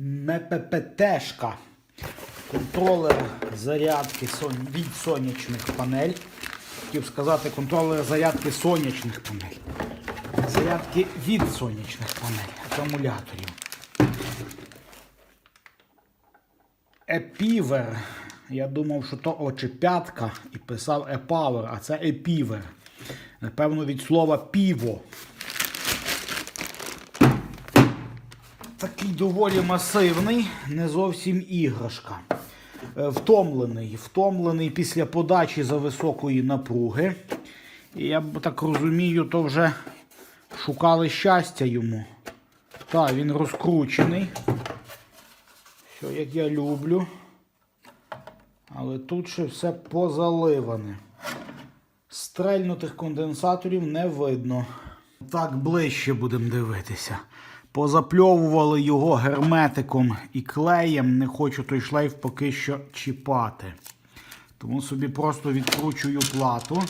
МППТшка. Контролер зарядки від сонячних панель. Хотів сказати контролер зарядки сонячних панель. Зарядки від сонячних панель, акумуляторів. Епівер. Я думав, що то очепятка і писав Епавер, а це епівер. Напевно, від слова піво. Такий доволі масивний, не зовсім іграшка. Е, Втомлений, втомлений після подачі за високої напруги. І я так розумію, то вже шукали щастя йому. Так, він розкручений. Все, як я люблю. Але тут ще все позаливане. Стрельнутих конденсаторів не видно. Так ближче будемо дивитися. Позапльовували його герметиком і клеєм. Не хочу той шлейф поки що чіпати. Тому собі просто відкручую плату.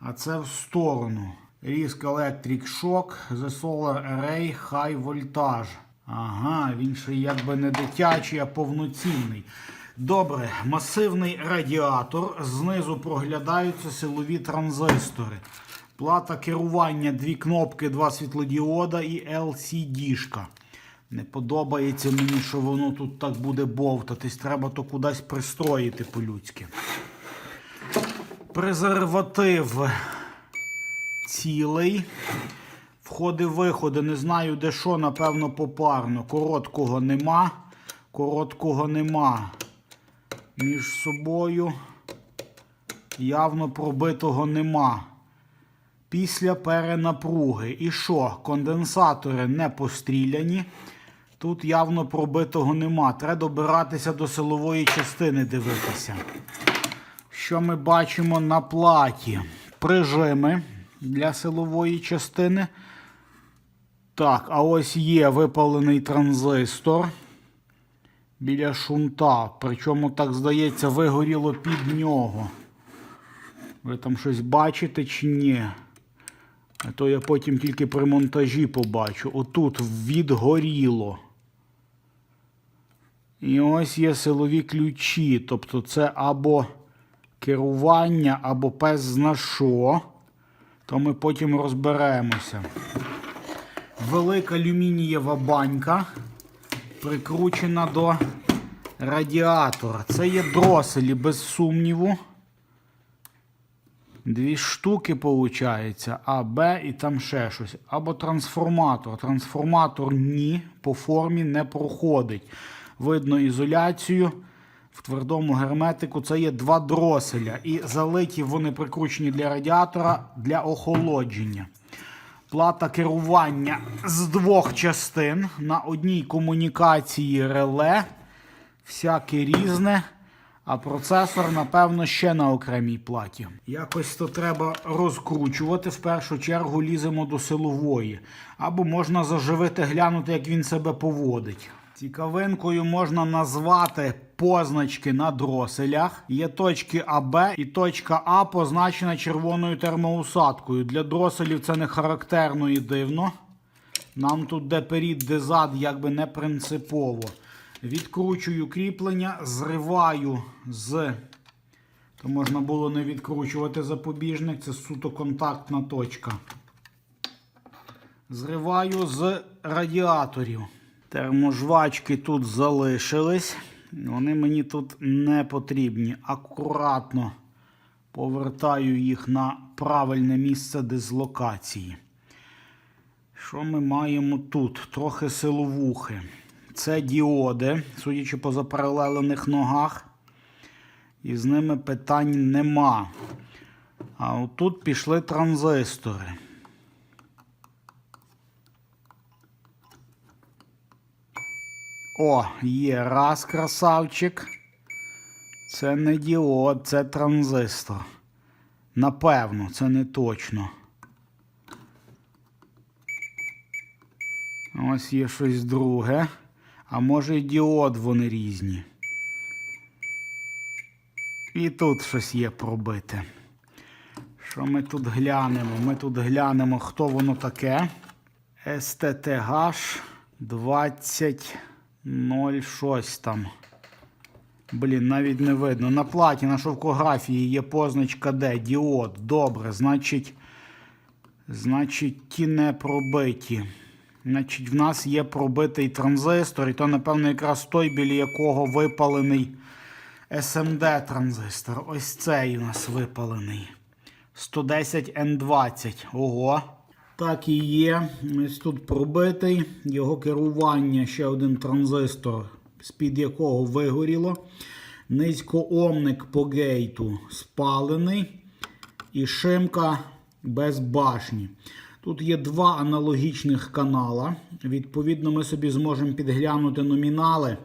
А це в сторону. Різк Electric Shock, The Solar Array High Voltage. Ага, він ще якби не дитячий, а повноцінний. Добре, масивний радіатор. Знизу проглядаються силові транзистори. Плата керування, дві кнопки, два світлодіода і LCD-шка. Не подобається мені, що воно тут так буде бовтатись. Треба то кудись пристроїти по-людськи. Презерватив цілий. Входи-виходи, не знаю де що, напевно, попарно. Короткого нема. Короткого нема. Між собою явно пробитого нема. Після перенапруги. І що? Конденсатори не постріляні. Тут явно пробитого нема. Треба добиратися до силової частини дивитися. Що ми бачимо на платі? Прижими для силової частини. Так, а ось є випалений транзистор біля шунта. Причому, так здається, вигоріло під нього. Ви там щось бачите чи ні? То я потім тільки при монтажі побачу. Отут відгоріло. І ось є силові ключі. Тобто це або керування, або пес зна що. То ми потім розберемося. Велика алюмінієва банька прикручена до радіатора. Це є дроселі, без сумніву. Дві штуки, виходить, А, Б і там ще щось. Або трансформатор. Трансформатор ні, по формі не проходить. Видно ізоляцію. В твердому герметику це є два дроселя. І залиті вони прикручені для радіатора для охолодження. Плата керування з двох частин. На одній комунікації реле. Всяке різне. А процесор, напевно, ще на окремій платі. Якось то треба розкручувати. В першу чергу ліземо до силової. Або можна заживити, глянути, як він себе поводить. Цікавинкою можна назвати позначки на дроселях. Є точки АБ і точка А позначена червоною термоусадкою. Для дроселів це не характерно і дивно. Нам тут де перід, де зад, якби не принципово. Відкручую кріплення, зриваю з. То можна було не відкручувати запобіжник, це суто контактна точка. Зриваю з радіаторів. Терможвачки тут залишились. Вони мені тут не потрібні. Акуратно повертаю їх на правильне місце дислокації. Що ми маємо тут? Трохи силовухи. Це діоди, судячи по запаралелених ногах. І з ними питань нема. А отут пішли транзистори. О, є раз красавчик. Це не діод, це транзистор. Напевно, це не точно. Ось є щось друге. А може і діод вони різні. І тут щось є пробите. Що ми тут глянемо? Ми тут глянемо, хто воно таке. STTH 20 0 щось там. Блін, навіть не видно. На платі на шовкографії є позначка D, діод. Добре, значить, значить, ті не пробиті. Значить, в нас є пробитий транзистор, і то, напевно, якраз той, біля якого випалений SMD транзистор. Ось цей у нас випалений. 110N20. Ого. Так і є. Ось тут пробитий. Його керування ще один транзистор, з-під якого вигоріло. Низькоомник по гейту спалений. І шимка без башні. Тут є два аналогічних канала. Відповідно, ми собі зможемо підглянути номінали.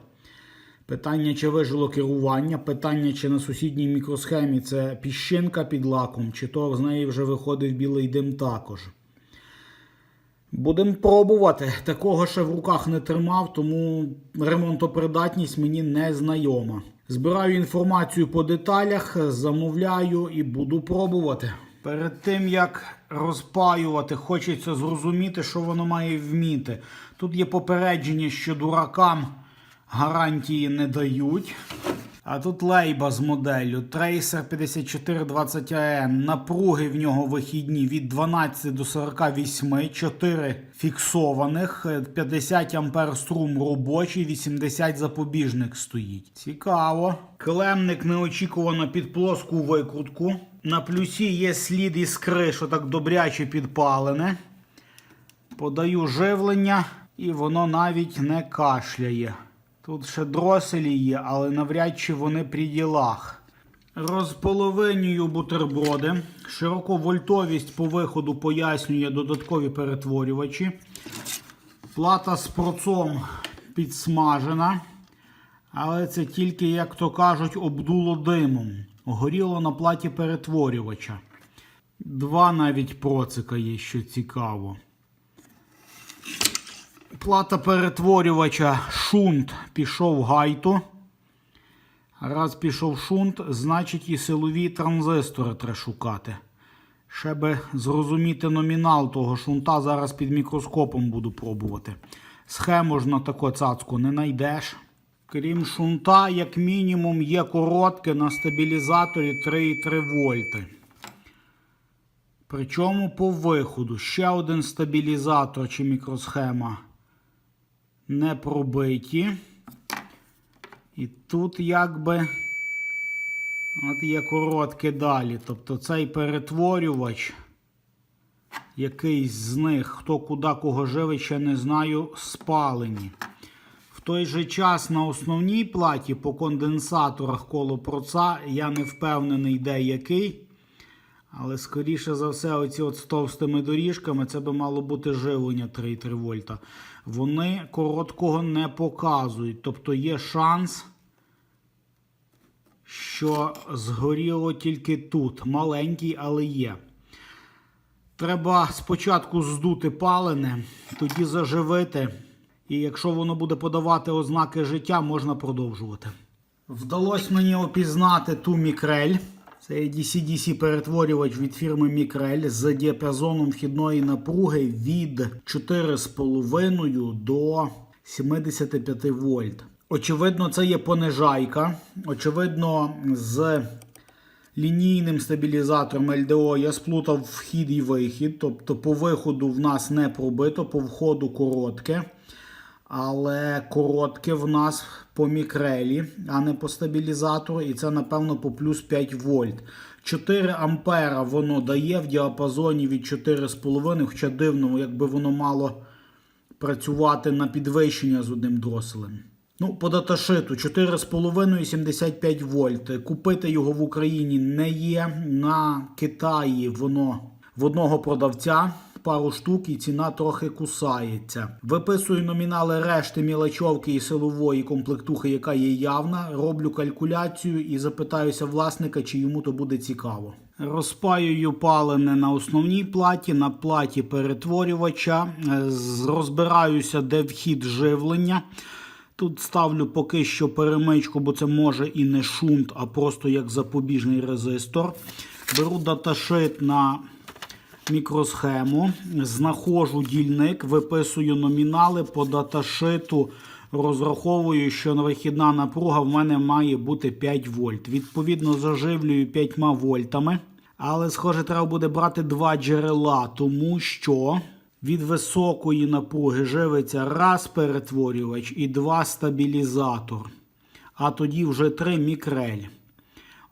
Питання, чи вижило керування, питання, чи на сусідній мікросхемі це піщинка під лаком, чи то з неї вже виходив білий дим також. Будемо пробувати. Такого ще в руках не тримав, тому ремонтопридатність мені не знайома. Збираю інформацію по деталях, замовляю і буду пробувати. Перед тим як розпаювати, хочеться зрозуміти, що воно має вміти. Тут є попередження, що дуракам гарантії не дають. А тут лейба з моделлю Tracer 5420AN. Напруги в нього вихідні від 12 до 48, 4 фіксованих, 50 ампер струм робочий, 80 запобіжник стоїть. Цікаво. Клемник неочікувано під плоску викрутку. На плюсі є слід іскри, що так добряче підпалене. Подаю живлення, і воно навіть не кашляє. Тут ще дроселі є, але навряд чи вони при ділах. Розполовинюю бутерброди. Широковольтовість по виходу пояснює додаткові перетворювачі. Плата з процом підсмажена. Але це тільки, як то кажуть, обдуло димом. Горіло на платі перетворювача. Два навіть процика є, що цікаво. Плата перетворювача шунт пішов гайту. Раз пішов шунт, значить і силові транзистори треба шукати. Ще би зрозуміти номінал того шунта, зараз під мікроскопом буду пробувати. Схему ж на таку цацку не знайдеш. Крім шунта, як мінімум, є коротке на стабілізаторі 3,3 вольти. Причому по виходу ще один стабілізатор чи мікросхема не пробиті. І тут якби от є коротке далі. Тобто цей перетворювач, якийсь з них, хто куди кого живе, ще не знаю, спалені. Той же час на основній платі по конденсаторах коло проца я не впевнений, де який. Але, скоріше за все, оці от з товстими доріжками, це би мало бути живлення 3,3 вольта. Вони короткого не показують. Тобто є шанс, що згоріло тільки тут. Маленький, але є. Треба спочатку здути палене, тоді заживити. І якщо воно буде подавати ознаки життя, можна продовжувати. Вдалося мені опізнати ту мікрель. Це DC-DC перетворювач від фірми Мікрель з діапазоном вхідної напруги від 4,5 до 75 вольт. Очевидно, це є понижайка. Очевидно, з лінійним стабілізатором LDO я сплутав вхід і вихід. Тобто по виходу в нас не пробито, по входу коротке. Але коротке в нас по мікрелі, а не по стабілізатору. І це, напевно, по плюс 5 вольт. 4 ампера воно дає в діапазоні від 4,5, хоча дивно, якби воно мало працювати на підвищення з одним дроселем. Ну, по даташиту 4,5 і 75 вольт. Купити його в Україні не є. На Китаї воно в одного продавця пару штук і ціна трохи кусається. Виписую номінали решти мілочовки і силової комплектухи, яка є явна. Роблю калькуляцію і запитаюся власника, чи йому то буде цікаво. Розпаюю палене на основній платі, на платі перетворювача. Е, Розбираюся, де вхід живлення. Тут ставлю поки що перемичку, бо це може і не шунт, а просто як запобіжний резистор. Беру даташит на мікросхему, знаходжу дільник, виписую номінали по даташиту. розраховую, що вихідна напруга в мене має бути 5 вольт. Відповідно, заживлюю 5 вольтами. Але, схоже, треба буде брати два джерела, тому що від високої напруги живиться раз перетворювач і два стабілізатор. А тоді вже три мікрель.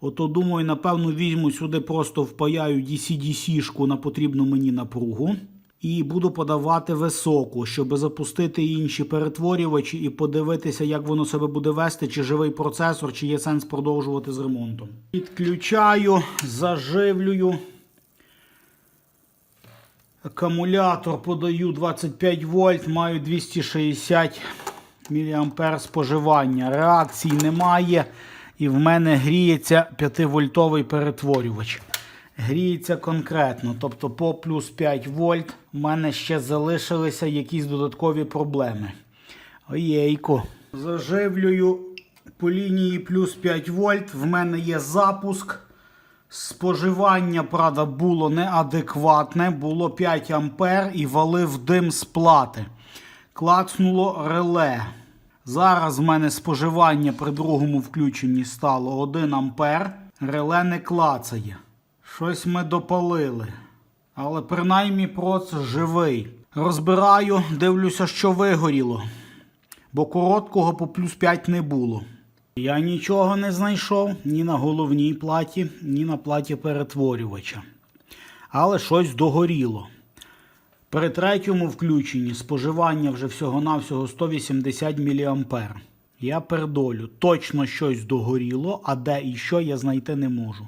Ото думаю, напевно, візьму сюди, просто впаяю DC-DC-шку на потрібну мені напругу. І буду подавати високу, щоб запустити інші перетворювачі і подивитися, як воно себе буде вести, чи живий процесор, чи є сенс продовжувати з ремонтом. Підключаю, заживлюю. Акумулятор подаю 25 вольт, маю 260 мА споживання. Реакцій немає. І в мене гріється 5-вольтовий перетворювач. Гріється конкретно, тобто по плюс 5 вольт в мене ще залишилися якісь додаткові проблеми. Оєйко. Заживлюю по лінії плюс 5 вольт. В мене є запуск. Споживання, правда, було неадекватне, було 5 ампер і валив дим з плати. Клацнуло реле. Зараз в мене споживання при другому включенні стало 1 ампер. Реле не клацає. Щось ми допалили. Але принаймні проц живий. Розбираю, дивлюся, що вигоріло. Бо короткого по плюс 5 не було. Я нічого не знайшов ні на головній платі, ні на платі перетворювача. Але щось догоріло. При третьому включенні споживання вже всього-навсього 180 мА. Я передолю, точно щось догоріло, а де і що я знайти не можу.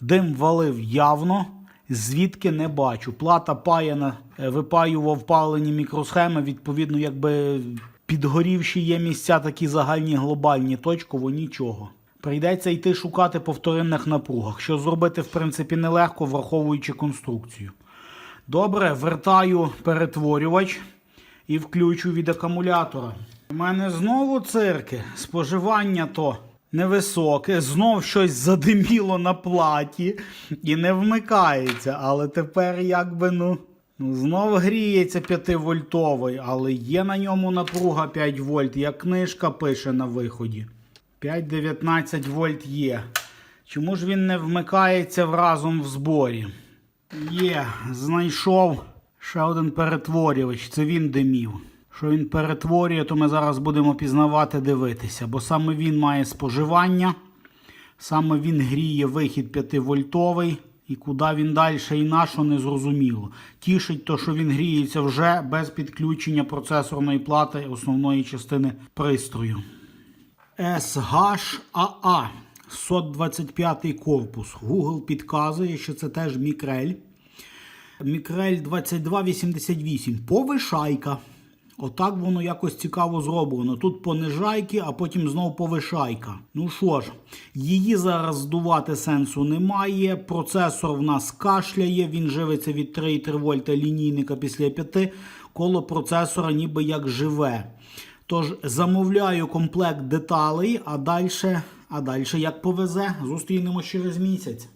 Дим валив явно, звідки не бачу. Плата паяна, е, випаював палені мікросхеми, відповідно, якби підгорівші є місця такі загальні глобальні, точково нічого. Прийдеться йти шукати по вторинних напругах, що зробити, в принципі, нелегко, враховуючи конструкцію. Добре, вертаю перетворювач і включу від акумулятора. У мене знову цирки. Споживання то невисоке, знов щось задиміло на платі і не вмикається. Але тепер якби ну. Ну, знов гріється 5-вольтовий, але є на ньому напруга 5 вольт, як книжка пише на виході. 5-19 вольт є. Чому ж він не вмикається разом в зборі? Є, знайшов ще один перетворювач. Це він димів. Що він перетворює, то ми зараз будемо пізнавати, дивитися. Бо саме він має споживання, саме він гріє вихід 5-вольтовий. І куди він далі і на що не зрозуміло. Тішить то, що він гріється вже без підключення процесорної плати основної частини пристрою. SHAA 125 корпус. Google підказує, що це теж мікрель. Мікрель 2288. Повишайка. Отак воно якось цікаво зроблено. Тут понижайки, а потім знову повишайка. Ну що ж, її зараз здувати сенсу немає. Процесор в нас кашляє, він живиться від 3,3 вольта лінійника після 5. Коло процесора ніби як живе. Тож замовляю комплект деталей, а далі, а далі як повезе, зустрінемось через місяць.